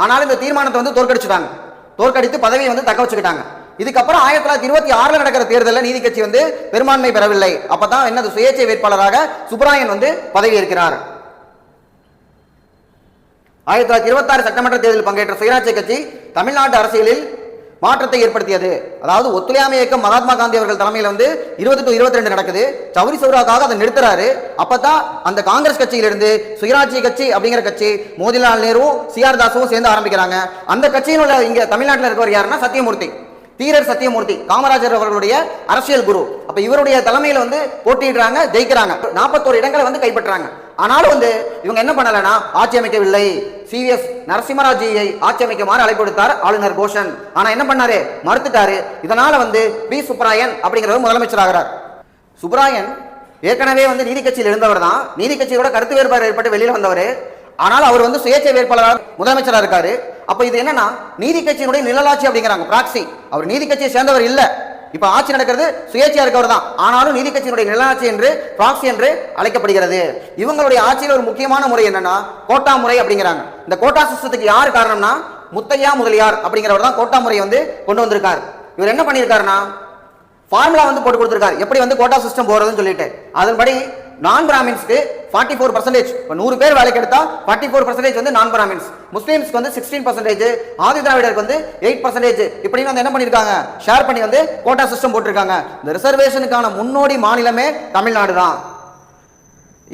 ஆனாலும் இந்த தீர்மானத்தை வந்து தோற்கடிச்சுட்டாங்க. தோற்கடித்து பதவியை வந்து தக்க வச்சுக்கிட்டாங்க. இதுக்கப்புறம் ஆயிரத்தி தொள்ளாயிரத்தி இருபத்தி ஆறுல நடக்கிற தேர்தலில் நீதி கட்சி வந்து பெரும்பான்மை பெறவில்லை. அப்பதான் என்னது சுயேட்சை வேட்பாளராக சுப்ராயன் வந்து பதவி ஏற்கிறார். ஆயிரத்தி தொள்ளாயிரத்தி இருபத்தாறு சட்டமன்ற தேர்தலில் பங்கேற்ற சுயராட்சி கட்சி தமிழ்நாட்டு அரசியலில் மாற்றத்தை ஏற்படுத்தியது. அதாவது ஒத்துழையாமை இயக்கம் மகாத்மா காந்தி அவர்கள் தலைமையில் வந்து இருபது டு இருபத்தி ரெண்டு நடக்குது. சௌரி சௌராக்காக அதை நிறுத்துறாரு. அப்பதான் அந்த காங்கிரஸ் கட்சியிலிருந்து சுயராட்சி கட்சி அப்படிங்கிற கட்சி மோதிலால் நேருவும் சிஆர் தாஸும் சேர்ந்து ஆரம்பிக்கிறாங்க. அந்த கட்சியினுள்ள இங்க தமிழ்நாட்டில் இருக்கவர் யாருன்னா சத்தியமூர்த்தி. தீரர் சத்தியமூர்த்தி காமராஜர் அவர்களுடைய அரசியல் குரு. அப்ப இவருடைய தலைமையில் வந்து போட்டியிடுறாங்க ஜெயிக்கிறாங்க. நாற்பத்தோரு இடங்களை வந்து கைப்பற்றாங்க ஆனாலும் வந்து இவங்க என்ன பண்ணலைன்னா ஆட்சி அமைக்கவில்லை. சிவிஎஸ் நரசிம்மராஜியை ஆட்சி அமைக்குமாறு அழைப்பு கொடுத்தார் ஆளுநர் கோஷன். ஆனால் என்ன பண்ணாரு? மறுத்துட்டாரு. இதனால வந்து பி சுப்பராயன் அப்படிங்கிறவர் முதலமைச்சர் ஆகிறார் சுப்பராயன் ஏற்கனவே வந்து நீதி கட்சியில் இருந்தவர் தான். நீதி கட்சியோட கருத்து வேறுபாடு ஏற்பட்டு வெளியில் வந்தவர். ஆனால் அவர் வந்து சுயேட்சை வேட்பாளராக முதலமைச்சராக இருக்காரு. அப்போ இது என்னன்னா நீதி கட்சியினுடைய நிழலாட்சி அப்படிங்கிறாங்க பிராக்சி அவர் நீதி கட்சியை சேர்ந்தவர் இல்லை. இப்ப ஆட்சி நடக்கிறது சுயேட்சையா இருக்கவர் தான் ஆனாலும் நீதி கட்சியினுடைய நிலநாட்சி என்று பிராக்சி என்று அழைக்கப்படுகிறது. இவங்களுடைய ஆட்சியில் ஒரு முக்கியமான முறை என்னன்னா கோட்டா முறை அப்படிங்கிறாங்க. இந்த கோட்டா சிஸ்டத்துக்கு யார் காரணம்னா முத்தையா முதலியார் அப்படிங்கிறவர் தான் கோட்டா முறையை வந்து கொண்டு வந்திருக்கார். இவர் என்ன பண்ணியிருக்காருன்னா ஃபார்முலா வந்து போட்டு கொடுத்துருக்காரு. எப்படி வந்து கோட்டா சிஸ்டம் போறதுன்னு சொல்லிட்டு. அதன்படி நான் பிராமின்ஸ்க்கு ஃபார்ட்டி ஃபோர் பர்சன்டேஜ் இப்போ நூறு பேர் வேலைக்கு எடுத்தால் ஃபார்ட்டி ஃபோர் பர்சன்டேஜ் வந்து நான் பிராமின்ஸ் முஸ்லீம்ஸ்க்கு வந்து சிக்ஸ்டீன் பர்சன்டேஜ் ஆதி திராவிடருக்கு வந்து எயிட் பர்சன்டேஜ் இப்படின்னு வந்து என்ன பண்ணியிருக்காங்க ஷேர் பண்ணி வந்து கோட்டா சிஸ்டம் போட்டிருக்காங்க. இந்த ரிசர்வேஷனுக்கான முன்னோடி மாநிலமே தமிழ்நாடு தான்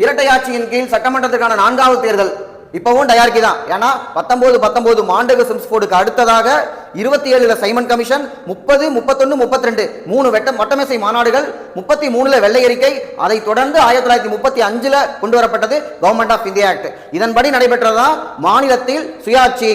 இரட்டை ஆட்சியின் கீழ் சட்டமன்றத்திற்கான நான்காவது தேர்தல். இப்பவும் டயார்கி தான் ஏன்னா பத்தொன்பது பத்தொன்பது மாண்டக சிம்ஸ்போர்டுக்கு அடுத்ததாக இருபத்தி ஏழுல சைமன் கமிஷன் முப்பது முப்பத்தொன்னு முப்பத்தி ரெண்டு மூணு வெட்ட மொட்டமேசை மாநாடுகள் முப்பத்தி மூணுல வெள்ளை அறிக்கை அதை தொடர்ந்து ஆயிரத்தி தொள்ளாயிரத்தி முப்பத்தி அஞ்சுல கொண்டு வரப்பட்டது கவர்மெண்ட் ஆஃப் இந்தியா ஆக்ட் இதன்படி நடைபெற்றதுதான் மாநிலத்தில் சுயாட்சி.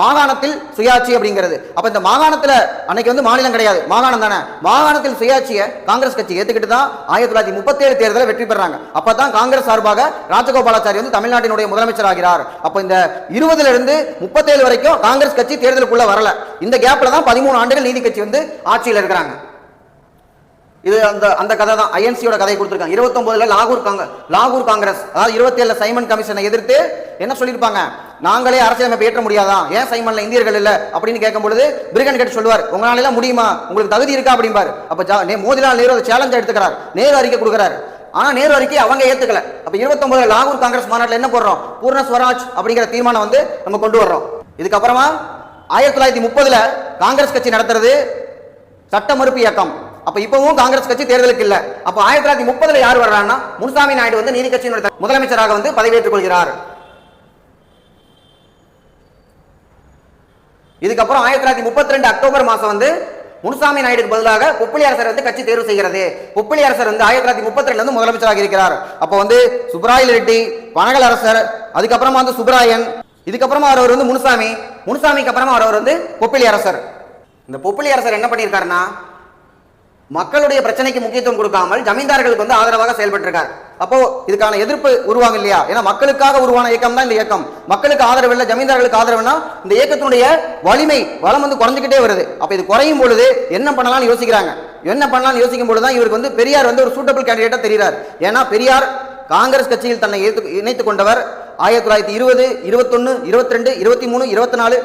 மாகாணத்தில் சுயாட்சி அப்படிங்கிறது. அப்ப இந்த மாகாணத்துல அன்னைக்கு வந்து மாநிலம் கிடையாது. மாகாணம் தானே. மாகாணத்தில் சுயாட்சியை காங்கிரஸ் கட்சி ஏத்துக்கிட்டு தான் ஆயிரத்தி தொள்ளாயிரத்தி முப்பத்தி ஏழு தேர்தலில் வெற்றி பெறாங்க. அப்பதான் காங்கிரஸ் சார்பாக ராஜகோபாலாச்சாரி வந்து தமிழ்நாட்டினுடைய முதலமைச்சர் ஆகிறார் அப்ப இந்த இருபதுல இருந்து முப்பத்தேழு வரைக்கும் காங்கிரஸ் கட்சி தேர்தலுக்குள்ள வரல. இந்த கேப்ல தான் பதிமூணு ஆண்டுகள் நீதி கட்சி வந்து ஆட்சியில் இருக்கிறாங்க. இது அந்த அந்த கதை தான் ஐஎன்சியோட கதையை கொடுத்துருக்காங்க. இருபத்தொன்பதுல லாகூர் காங்க லாகூர் காங்கிரஸ் அதாவது இருபத்தி சைமன் கமிஷனை எதிர்த்து என்ன சொல்லியிருப்பாங்க? நாங்களே அரசியலமைப்பை ஏற்ற முடியாதான் ஏன் சைமன்ல இந்தியர்கள் இல்ல? அப்படின்னு கேட்கும் பொழுது பிரிகன் கேட்டு சொல்லுவார் உங்களால எல்லாம் முடியுமா? உங்களுக்கு தகுதி இருக்கா? அப்படிம்பாரு. அப்ப ஜா- நே- மோதிலால் நேரு சேலஞ்ச் எடுத்துக்கிறார். நேரு அறிக்கை கொடுக்குறாரு. ஆனா நேரு அறிக்கை அவங்க ஏத்துக்கல. அப்ப இருபத்தொன்பது லாகூர் காங்கிரஸ் மாநாட்டில் என்ன போடுறோம்? பூர்ண ஸ்வராஜ் அப்படிங்கிற தீர்மானம் வந்து நம்ம கொண்டு வர்றோம். இதுக்கப்புறமா ஆயிரத்தி தொள்ளாயிரத்தி முப்பதுல காங்கிரஸ் கட்சி நடத்துறது சட்ட மறுப்பு இயக்கம். அப்ப இப்பவும் காங்கிரஸ் கட்சி தேர்தலுக்கு இல்ல. அப்ப ஆயிரத்தி தொள்ளாயிரத்தி முப்பதுல யார் வர்றாங்கன்னா முனுசாமி நாயுடு வந்து நீதி கட்சியினுடைய முதலமைச்சராக வந்து பதவியேற்றுக் கொள்கிறார். இதுக்கப்புறம் ஆயிரத்தி தொள்ளாயிரத்தி முப்பத்தி ரெண்டு அக்டோபர் மாசம் வந்து முனுசாமி நாயுடுக்கு பதிலாக பொப்பிலி அரசர் வந்து கட்சி தேர்வு செய்கிறது. பொப்பிலி அரசர் வந்து ஆயிரத்தி தொள்ளாயிரத்தி முப்பத்தி ரெண்டுல இருந்து முதலமைச்சராக இருக்கிறார். அப்போ வந்து சுப்ராயல் ரெட்டி பனகல் அரசர் அதுக்கப்புறமா வந்து சுப்ராயன் இதுக்கப்புறமா அவர் வந்து முனுசாமி முனுசாமிக்கு அப்புறமா அவர் வந்து பொப்பிலி அரசர். இந்த பொப்பிலி அரசர் என்ன பண்ணியிருக்காருன்னா மக்களுடைய பிரச்சனைக்கு முக்கியத்துவம் கொடுக்காமல் ஜமீன்தார்களுக்கு வந்து ஆதரவாக செயல்பட்டிருக்கார். அப்போ இதுக்கான எதிர்ப்பு உருவாங்க இல்லையா ஏன்னா மக்களுக்காக உருவான இயக்கம் தான் இந்த இயக்கம். மக்களுக்கு ஆதரவு இல்லை ஜமீன்தார்களுக்கு ஆதரவுனா இந்த இயக்கத்தினுடைய வலிமை வளம் வந்து குறைஞ்சிக்கிட்டே வருது. அப்ப இது குறையும் பொழுது என்ன பண்ணலாம்னு யோசிக்கிறாங்க? என்ன பண்ணலாம்னு யோசிக்கும் பொழுது தான் இவருக்கு வந்து பெரியார் வந்து ஒரு சூட்டபிள் கேண்டிடேட்டா தெரிகிறார் ஏன்னா பெரியார் காங்கிரஸ் கட்சியில் தன்னை இணைத்துக் கொண்டவர். ஆயிரத்தி தொள்ளாயிரத்தி இருபது இருபத்தொன்னு இருபத்தி ரெண்டு இருபத்தி மூணு இருபத்தி நாலு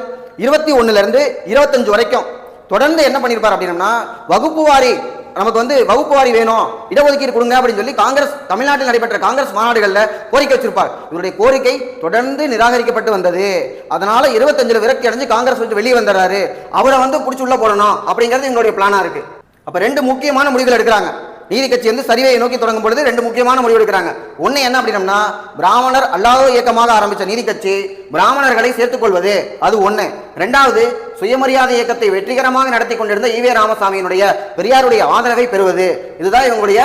இருபத்தி ஒண்ணுல இருந்து இருபத்தஞ்சு வரைக்கும் தொடர்ந்து என்ன பண்ணியிருப்பார் அப்படின்னா வகுப்பு வாரி நமக்கு வந்து வகுப்பு வாரி வேணும் இடஒதுக்கீடு கொடுங்க அப்படின்னு சொல்லி காங்கிரஸ் தமிழ்நாட்டில் நடைபெற்ற காங்கிரஸ் மாநாடுகளில் கோரிக்கை வச்சிருப்பார். இவருடைய கோரிக்கை தொடர்ந்து நிராகரிக்கப்பட்டு வந்தது. அதனால இருபத்தஞ்சில் விரக்தி அடைஞ்சு காங்கிரஸ் விட்டு வெளியே வந்துடுறாரு. அவரை வந்து பிடிச்சி உள்ள போடணும் அப்படிங்கிறது எங்களுடைய பிளானா இருக்கு. அப்ப ரெண்டு முக்கியமான முடிவுகள் எடுக்கிறாங்க. நீதி கட்சி வந்து சரிவையை நோக்கி தொடங்கும் பொழுது ரெண்டு முக்கியமான முடிவு எடுக்கிறாங்க. ஒண்ணு என்ன அப்படின்னம்னா பிராமணர் அல்லாத இயக்கமாக ஆரம்பித்த நீதி கட்சி பிராமணர்களை சேர்த்துக் கொள்வது. அது ஒன்று ரெண்டாவது சுயமரியாதை இயக்கத்தை வெற்றிகரமாக நடத்தி கொண்டிருந்த ஈவே ராமசாமியினுடைய பெரியாருடைய ஆதரவை பெறுவது. இதுதான் இவங்களுடைய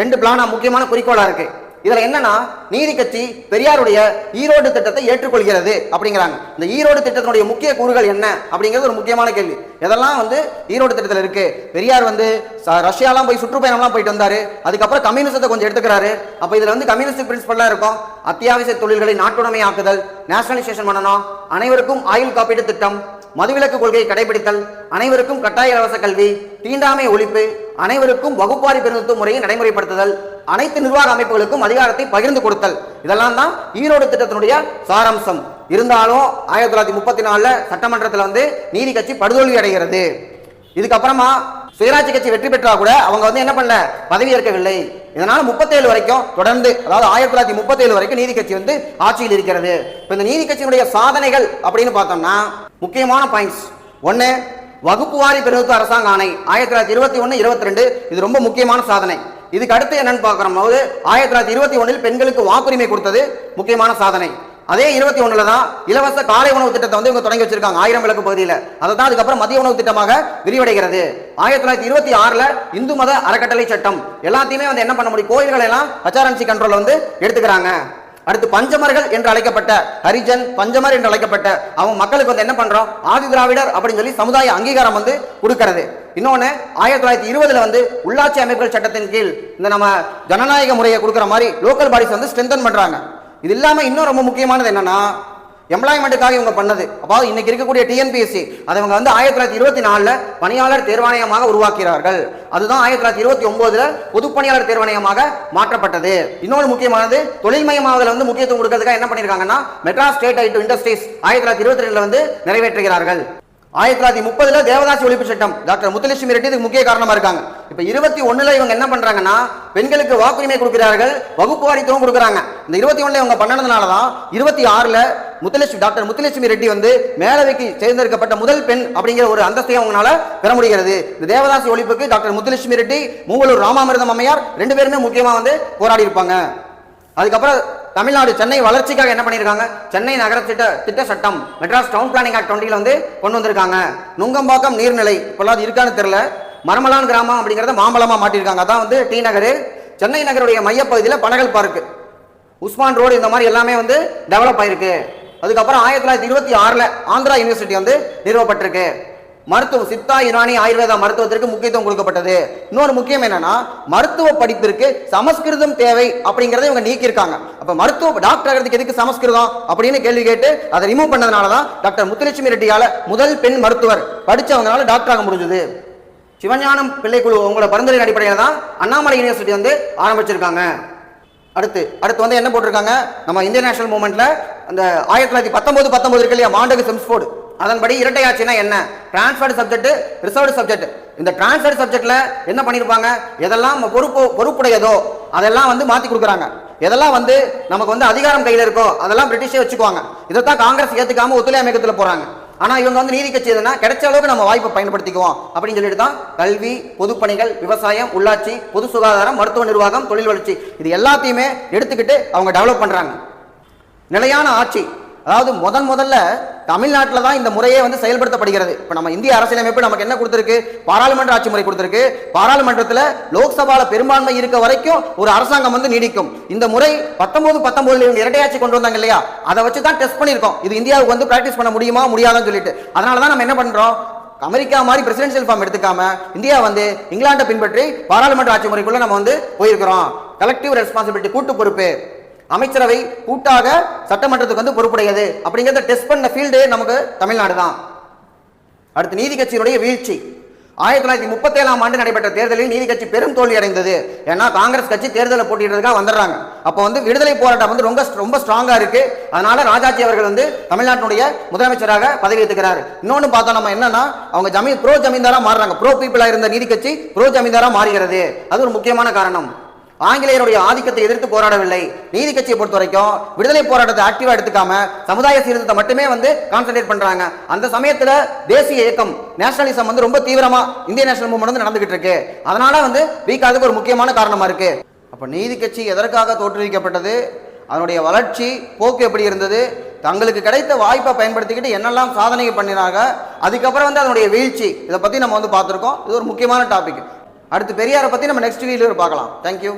ரெண்டு பிளானா முக்கியமான குறிக்கோளாக இருக்குது இதுல என்னன்னா நீதி கட்சி பெரியாருடைய ஈரோடு திட்டத்தை ஏற்றுக்கொள்கிறது அப்படிங்கிறாங்க. இந்த ஈரோடு திட்டத்தினுடைய முக்கிய கூறுகள் என்ன அப்படிங்கிறது ஒரு முக்கியமான கேள்வி. இதெல்லாம் வந்து ஈரோடு திட்டத்தில் இருக்கு? பெரியார் வந்து ரஷ்யாலாம் போய் சுற்றுப்பயணம்லாம் போயிட்டு வந்தாரு. அதுக்கப்புறம் கம்யூனிசத்தை கொஞ்சம் எடுத்துக்கிறாரு. அப்ப இதுல வந்து கம்யூனிஸ்ட் பிரின்சிபல்லாம் இருக்கும். அத்தியாவசிய தொழில்களை நாட்டுடைமையாக்குதல் நேஷனலைசேஷன் பண்ணணும். அனைவருக்கும் ஆயுள் காப்பீட்டு திட்டம் மதுவிலக்கு கொள்கையை கடைபிடித்தல் அனைவருக்கும் கட்டாய இலவச கல்வி தீண்டாமை ஒழிப்பு அனைவருக்கும் வகுப்பாரி பிரதிநிதித்துவ முறையை நடைமுறைப்படுத்துதல் அனைத்து நிர்வாக அமைப்புகளுக்கும் அதிகாரத்தை பகிர்ந்து கொடுத்தல். இதெல்லாம் தான் ஈரோடு திட்டத்தினுடைய சாராம்சம். இருந்தாலும் ஆயிரத்தி தொள்ளாயிரத்தி முப்பத்தி நாலுல சட்டமன்றத்தில் வந்து நீதி கட்சி படுதோல்வி அடைகிறது. இதுக்கப்புறமா சுயராட்சி கட்சி வெற்றி பெற்றா கூட அவங்க வந்து என்ன பண்ணல? பதவி ஏற்கவில்லை. இதனால முப்பத்தேழு வரைக்கும் தொடர்ந்து அதாவது ஆயிரத்தி தொள்ளாயிரத்தி முப்பத்தேழு வரைக்கும் நீதி கட்சி வந்து ஆட்சியில் இருக்கிறது. இப்போ இந்த நீதி கட்சியினுடைய சாதனைகள் அப்படின்னு பார்த்தோம்னா முக்கியமான பாயிண்ட்ஸ் ஒன்று வகுப்பு வாரி பிரதித்துவ அரசாங்க ஆணை. ஆயிரத்தி தொள்ளாயிரத்தி இருபத்தி ஒன்று இருபத்தி ரெண்டு இது ரொம்ப முக்கியமான சாதனை. இதுக்கு அடுத்து என்னன்னு பார்க்குறோம். போது ஆயிரத்தி தொள்ளாயிரத்தி இருபத்தி ஒன்றில் பெண்களுக்கு வாக்குரிமை கொடுத்தது முக்கியமான சாதனை. அதே இருபத்தி ஒன்றில் தான் இலவச காலை உணவு திட்டத்தை வந்து இவங்க தொடங்கி வச்சிருக்காங்க ஆயிரம் விளக்கு பகுதியில். அதை தான் அதுக்கப்புறம் மதிய உணவு திட்டமாக விரிவடைகிறது. ஆயிரத்தி தொள்ளாயிரத்தி இருபத்தி ஆறில் இந்து மத அறக்கட்டளை சட்டம். எல்லாத்தையுமே வந்து என்ன பண்ண முடியும்? கோயில்களை எல்லாம் ஹச்ஆர்என்சி கண்ட்ரோல் வந்து எடுத்துக்கிறாங்க. அடுத்து பஞ்சமர்கள் என்று அழைக்கப்பட்ட ஹரிஜன் பஞ்சமர் என்று அழைக்கப்பட்ட அவங்க மக்களுக்கு வந்து என்ன பண்றோம்? ஆதி திராவிடர் அப்படின்னு சொல்லி சமுதாய அங்கீகாரம் வந்து கொடுக்கிறது. இன்னொன்று ஆயிரத்தி தொள்ளாயிரத்தி இருபதுல வந்து உள்ளாட்சி அமைப்புகள் சட்டத்தின் கீழ் இந்த நம்ம ஜனநாயக முறையை கொடுக்குற மாதிரி லோக்கல் பாடிஸ் வந்து ஸ்ட்ரென்தன் பண்றாங்க. இது இல்லாமல் இன்னும் ரொம்ப முக்கியமானது என்னன்னா எம்ப்ளாய்மெண்ட்டுக்காக இவங்க பண்ணது. அதாவது இன்னைக்கு இருக்கக்கூடிய டிஎன்பிஎஸ்சி அதை இவங்க வந்து ஆயிரத்தி தொள்ளாயிரத்தி இருபத்தி நாலில் பணியாளர் தேர்வாணையமாக உருவாக்கிறார்கள் அதுதான் ஆயிரத்தி தொள்ளாயிரத்தி இருபத்தி ஒன்பதுல பொதுப்பணியாளர் தேர்வாணையமாக மாற்றப்பட்டது. இன்னொரு முக்கியமானது தொழில்மயமாவதில் வந்து முக்கியத்துவம் கொடுக்கறதுக்காக என்ன பண்ணியிருக்காங்கன்னா மெட்ராஸ் ஸ்டேட் ஐட்டு இண்டஸ்ட்ரீஸ் ஆயிரத்தி தொள்ளாயிரத்தி இருபத்தி ரெண்டுல வந்து நிறைவேற்றுகிறார்கள். ஆயிரத்தி தொள்ளாயிரத்தி முப்பதுல தேவதாசி ஒழிப்பு சட்டம் டாக்டர் முத்துலட்சுமி ரெட்டி இதுக்கு முக்கிய காரணமா இருக்காங்க. இப்ப இருபத்தி ஒண்ணுல இவங்க என்ன பண்றாங்கன்னா பெண்களுக்கு வாக்குரிமை கொடுக்கிறார்கள் வகுப்பு வாரித்தவும் கொடுக்குறாங்க. இந்த இருபத்தி ஒண்ணுல இவங்க பண்ணதுனால தான் இருபத்தி ஆறுல முத்துலட்சுமி டாக்டர் முத்துலட்சுமி ரெட்டி வந்து மேலவைக்கு தேர்ந்தெடுக்கப்பட்ட முதல் பெண் அப்படிங்கிற ஒரு அந்தஸ்தையும் அவங்களால பெற முடிகிறது. இந்த தேவதாசி ஒழிப்புக்கு டாக்டர் முத்துலட்சுமி ரெட்டி மூவலூர் ராமாமிர்தம் அம்மையார் ரெண்டு பேருமே முக்கியமாக வந்து போராடி இருப்பாங்க. அதுக்கப்புறம் தமிழ்நாடு சென்னை வளர்ச்சிக்காக என்ன பண்ணியிருக்காங்க? சென்னை நகர திட்ட திட்ட சட்டம் மெட்ராஸ் டவுன் பிளானிங் ஆக்ட் டுவெண்ட்டியில் வந்து கொண்டு வந்திருக்காங்க. நுங்கம்பாக்கம் நீர்நிலை இப்போல்லாம் இருக்கான்னு தெரில மரமலான் கிராமம் அப்படிங்கிறத மாம்பழமாக மாட்டியிருக்காங்க. அதான் வந்து டி நகர். சென்னை நகருடைய மையப்பகுதியில் பனகல் பார்க்கு. உஸ்மான் ரோடு இந்த மாதிரி எல்லாமே வந்து டெவலப் ஆயிருக்கு. அதுக்கப்புறம் ஆயிரத்தி தொள்ளாயிரத்தி இருபத்தி ஆறில் ஆந்திரா யூனிவர்சிட்டி வந்து நிறுவப்பட்டிருக்கு. மருத்துவம் சித்தா யுனானி ஆயுர்வேதா மருத்துவத்திற்கு முக்கியத்துவம் கொடுக்கப்பட்டது. இன்னொரு முக்கியம் என்னன்னா மருத்துவ படிப்பிற்கு சமஸ்கிருதம் தேவை அப்படிங்கறத இவங்க நீக்கியிருக்காங்க. அப்ப மருத்துவ டாக்டர் ஆகிறதுக்கு எதுக்கு சமஸ்கிருதம் அப்படின்னு கேள்வி கேட்டு அதை ரிமூவ் பண்ணதுனால தான் டாக்டர் முத்துலட்சுமி ரெட்டியால முதல் பெண் மருத்துவர் படிச்சவங்களால டாக்டர் ஆக முடிஞ்சது. சிவஞானம் பிள்ளைக்குழு உங்களோட பரிந்துரையின் அடிப்படையில் தான் அண்ணாமலை யூனிவர்சிட்டி வந்து ஆரம்பிச்சிருக்காங்க. அடுத்து அடுத்து வந்து என்ன போட்டிருக்காங்க? நம்ம இந்தியன் நேஷனல் மூமெண்ட்ல அந்த ஆயிரத்தி தொள்ளாயிரத்தி பத்தொன்பது பத்தொன்பது இருக்கு இல்லையா? மாண்டகு செம்ஸ்போர்டு அதன்படி இரட்டையாட்சினா என்ன? டிரான்ஸ்ஃபர்டு சப்ஜெக்ட் ரிசர்வ்டு சப்ஜெக்ட் இந்த டிரான்ஸ்ஃபர்டு சப்ஜெக்ட்ல என்ன பண்ணிருப்பாங்க? எதெல்லாம் நம்ம பொறுப்பு பொறுப்புடையதோ அதெல்லாம் வந்து மாத்தி கொடுக்குறாங்க. எதெல்லாம் வந்து நமக்கு வந்து அதிகாரம் கையில் இருக்கோ அதெல்லாம் பிரிட்டிஷே வச்சுக்குவாங்க. இதைத்தான் காங்கிரஸ் ஏற்றுக்காம ஒத்துழையாமை இயக்கத்துல போறாங்க. ஆனா இவங்க வந்து நீதி கட்சி எதுனா கிடைச்ச அளவுக்கு நம்ம வாய்ப்பை பயன்படுத்திக்குவோம். அப்படின்னு சொல்லிட்டு தான் கல்வி பொதுப்பணிகள் விவசாயம் உள்ளாட்சி பொது சுகாதாரம் மருத்துவ நிர்வாகம் தொழில் வளர்ச்சி இது எல்லாத்தையுமே எடுத்துக்கிட்டு அவங்க டெவலப் பண்றாங்க. நிலையான ஆட்சி. அதாவது முதன் முதல்ல தமிழ்நாட்டில் தான் இந்த முறையே வந்து செயல்படுத்தப்படுகிறது. இப்போ நம்ம இந்திய அரசியலமைப்பு நமக்கு என்ன கொடுத்துருக்கு? பாராளுமன்ற ஆட்சி முறை கொடுத்துருக்கு. பாராளுமன்றத்தில் லோக்சபாவில் பெரும்பான்மை இருக்க வரைக்கும் ஒரு அரசாங்கம் வந்து நீடிக்கும். இந்த முறை பத்தொன்பது பத்தொன்பதுல இருந்து இரட்டையாட்சி கொண்டு வந்தாங்க இல்லையா? அதை வச்சு தான் டெஸ்ட் பண்ணியிருக்கோம். இது இந்தியாவுக்கு வந்து ப்ராக்டிஸ் பண்ண முடியுமா முடியாதான்னு சொல்லிட்டு. அதனால தான் நம்ம என்ன பண்ணுறோம் அமெரிக்கா மாதிரி பிரசிடென்சியல் ஃபார்ம் எடுத்துக்காம இந்தியா வந்து இங்கிலாண்டை பின்பற்றி பாராளுமன்ற ஆட்சி முறைக்குள்ள நம்ம வந்து போயிருக்கிறோம். கலெக்டிவ் ரெஸ்பான்சிபிலிட்டி கூட்டு பொறுப்பு. அமைச்சரவை கூட்டாக சட்டமன்றத்துக்கு வந்து பொறுப்புடையது அப்படிங்கிறத டெஸ்ட் பண்ண ஃபீல்டு நமக்கு தமிழ்நாடு தான். அடுத்து நீதி கட்சியினுடைய வீழ்ச்சி. ஆயிரத்தி தொள்ளாயிரத்தி முப்பத்தி ஏழாம் ஆண்டு நடைபெற்ற தேர்தலில் நீதி கட்சி பெரும் தோல்வி அடைந்தது. ஏன்னா காங்கிரஸ் கட்சி தேர்தலை போட்டிடுறதுக்காக வந்துடுறாங்க. அப்போ வந்து விடுதலை போராட்டம் வந்து ரொம்ப ரொம்ப ஸ்ட்ராங்காக இருக்கு. அதனால ராஜாஜி அவர்கள் வந்து தமிழ்நாட்டினுடைய முதலமைச்சராக பதவி ஏற்றுக்கிறார் இன்னொன்று பார்த்தா நம்ம என்னன்னா அவங்க ஜமீன் ப்ரோ ஜமீன்தாராக மாறுறாங்க. ப்ரோ பீப்புளாக இருந்த நீதி கட்சி ப்ரோ ஜமீன்தாராக மாறுகிறது. அது ஒரு முக்கியமான காரணம். ஆங்கிலேயருடைய ஆதிக்கத்தை எதிர்த்து போராடவில்லை. நீதி கட்சியை பொறுத்த வரைக்கும் விடுதலை போராட்டத்தை ஆக்டிவா எடுத்துக்காம சமுதாய சீர்திருத்தத்தை மட்டுமே வந்து கான்சென்ட்ரேட் பண்றாங்க. அந்த சமயத்துல தேசிய இயக்கம் நேஷனலிசம் வந்து ரொம்ப தீவிரமா இந்திய நேஷனல் மூவ்மெண்ட் வந்து நடந்துகிட்டு இருக்கு. அதனால வந்து வீக் அதுக்கு ஒரு முக்கியமான காரணமா இருக்கு. அப்ப நீதி கட்சி எதற்காக தோற்றுவிக்கப்பட்டது? அதனுடைய வளர்ச்சி போக்கு எப்படி இருந்தது? தங்களுக்கு கிடைத்த வாய்ப்பை பயன்படுத்திக்கிட்டு என்னெல்லாம் சாதனை பண்ணினாங்க? அதுக்கப்புறம் வந்து அதனுடைய வீழ்ச்சி இதை பத்தி நம்ம வந்து பார்த்துருக்கோம். இது ஒரு முக்கியமான டாபிக் அடுத்து பெரியாரை பத்தி நம்ம நெக்ஸ்ட் வீடியோவில் பார்க்கலாம். தேங்க்யூ